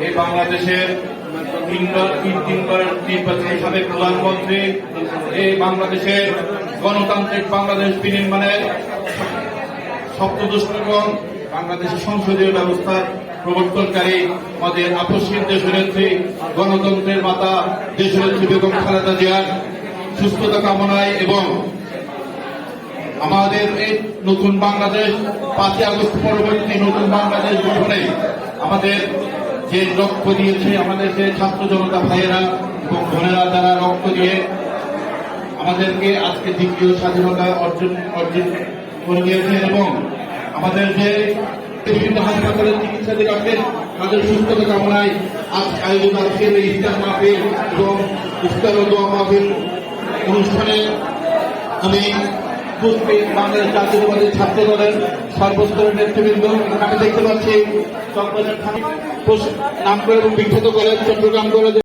এই বাংলাদেশের সাবেক প্রধানমন্ত্রী এই বাংলাদেশের গণতান্ত্রিক বাংলাদেশ বিনির্মাণের সপ্তদশকম বাংলাদেশের সংসদীয় ব্যবস্থার প্রবর্তনকারী আমাদের আপসীর দেশনেত্রী, গণতন্ত্রের মাতা, দেশনেত্রী বেগম খালেদা জিয়ার সুস্থতা কামনায় এবং আমাদের এই নতুন বাংলাদেশ পাঁচই আগস্ট পরবর্তী নতুন বাংলাদেশ গঠনে আমাদের যে লক্ষ্য দিয়েছে আমাদের যে ছাত্র জনতা ভাইয়েরা এবং বোনেরা যারা রক্ত দিয়ে আমাদেরকে আজকে দ্বিতীয় স্বাধীনতা অর্জন অর্জন করে দিয়েছে এবং আমাদের যে বিভিন্ন হাসপাতালের চিকিৎসাধীন আছেন তাদের সুস্থতা কামনায় আজ আয়োজিত আজকের এই মাহফিল এবং ইফতার দোয়া মাহফিল অনুষ্ঠানে আমি উপস্থিত সর্বস্তরের নেতৃবৃন্দ। দেখতে পাচ্ছি নাম করে এবং কলেজে